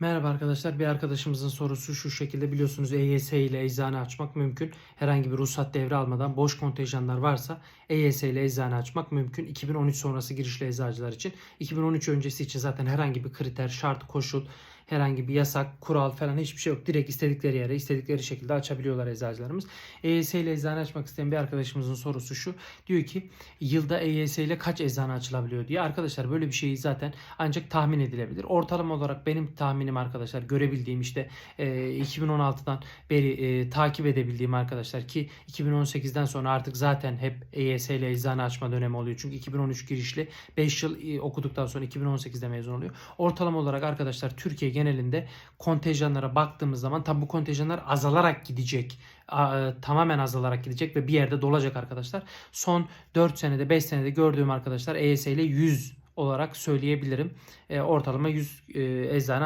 Merhaba arkadaşlar. Bir arkadaşımızın sorusu şu şekilde biliyorsunuz EYS ile eczane açmak mümkün. Herhangi bir ruhsat devre almadan boş kontenjanlar varsa EYS ile eczane açmak mümkün. 2013 sonrası girişli eczacılar için. 2013 öncesi için zaten herhangi bir kriter, şart, koşul, herhangi bir yasak, kural falan hiçbir şey yok. Direkt istedikleri yere, istedikleri şekilde açabiliyorlar eczacılarımız. EYS ile eczane açmak isteyen bir arkadaşımızın sorusu şu. Diyor ki yılda EYS ile kaç eczane açılabiliyor diye. Arkadaşlar böyle bir şey zaten ancak tahmin edilebilir. Ortalama olarak benim tahminim arkadaşlar görebildiğim işte e, 2016'dan beri e, takip edebildiğim arkadaşlar ki 2018'den sonra artık zaten hep EYS ile eczane açma dönemi oluyor. Çünkü 2013 girişli 5 yıl e, okuduktan sonra 2018'de mezun oluyor. Ortalama olarak arkadaşlar Türkiye genelinde kontenjanlara baktığımız zaman tabi bu kontenjanlar azalarak gidecek. E, tamamen azalarak gidecek ve bir yerde dolacak arkadaşlar. Son 4 senede 5 senede gördüğüm arkadaşlar EYS ile 100 olarak söyleyebilirim. E, ortalama 100 e, eczane